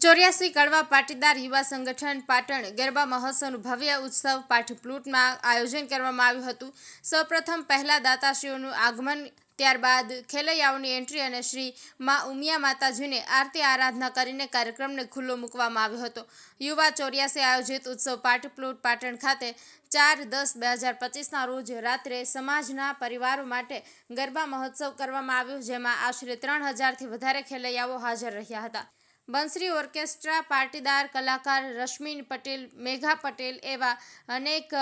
ચોર્યાસી કડવા પાટીદાર યુવા સંગઠન પાટણ ગરબા મહોત્સવનું ભવ્ય ઉત્સવ પાઠપ્લુટમાં આયોજન કરવામાં આવ્યું હતું. સૌપ્રથમ પહેલા દાતાશ્રીઓનું આગમન, ત્યારબાદ ખેલૈયાઓની એન્ટ્રી અને શ્રી મા ઉમિયા માતાજીને આરતી આરાધના કરીને કાર્યક્રમને ખુલ્લો મૂકવામાં આવ્યો હતો. યુવા ચોર્યાસી આયોજિત ઉત્સવ પાઠપ્લુટ પાટણ ખાતે ચાર દસ બે હજાર પચીસના રોજ રાત્રે સમાજના પરિવારો માટે ગરબા મહોત્સવ કરવામાં આવ્યો, જેમાં આશરે ત્રણ હજારથી વધારે ખેલૈયાઓ હાજર રહ્યા હતા. બંસરી ઓર્કેસ્ટ્રા, પાટીદાર કલાકાર રશ્મિન પટેલ, મેઘા પટેલ એવા અનેક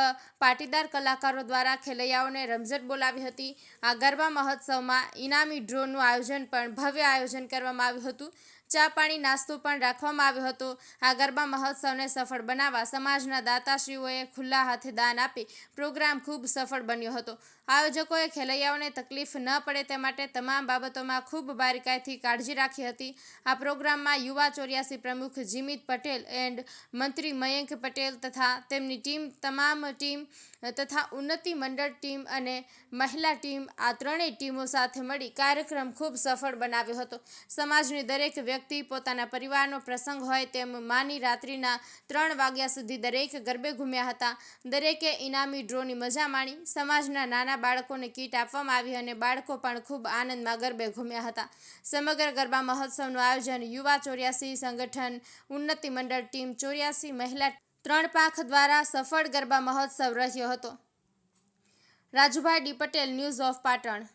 પાટીદાર કલાકારો દ્વારા ખેલૈયાઓને રમઝટ બોલાવી હતી. આ ગરબા મહોત્સવમાં ઇનામી ડ્રોનું આયોજન પણ ભવ્ય આયોજન કરવામાં આવ્યું હતું. ચા પાણી નાસ્તો પણ રાખવામાં આવ્યો હતો. આ ગરબા મહોત્સવને સફળ બનાવવા સમાજના દાતાશ્રીઓએ ખુલ્લા હાથે દાન આપી પ્રોગ્રામ ખૂબ સફળ બન્યો હતો. આયોજકોએ ખેલૈયાઓને તકલીફ ન પડે તે માટે તમામ બાબતોમાં ખૂબ બારીકાઈથી કાળજી રાખી હતી. આ પ્રોગ્રામમાં યુવા ચોર્યાસી પ્રમુખ જીમિત પટેલ એન્ડ મંત્રી મયંક પટેલ તથા તેમની ટીમ, તમામ ટીમ તથા ઉન્નતિ મંડળ ટીમ અને મહિલા ટીમ આ ત્રણેય ટીમો સાથે મળી કાર્યક્રમ ખૂબ સફળ બનાવ્યો હતો. સમાજની દરેક વ્યક્તિ પોતાના પરિવારનો પ્રસંગ હોય તેમ માની રાત્રિના ત્રણ વાગ્યા સુધી દરેક ગરબે ઘૂમ્યા હતા. દરેકે ઇનામી ડ્રોની મજા માણી. સમાજના નાના બાળકોને કીટ આપવામાં આવી અને બાળકો પણ ખૂબ આનંદમાં ગરબે ઘૂમ્યા હતા. સમગ્ર ગરબા મહોત્સવનું આયોજન યુવા ચોર્યાસી સંગઠન ઉન્નતિ મંડળ ટીમ ચોર્યાસી મહિલા ત્રણ પાંખ દ્વારા સફળ ગરબા મહોત્સવ રહ્યો હતો. Rajubhai D Patel, news of Patan.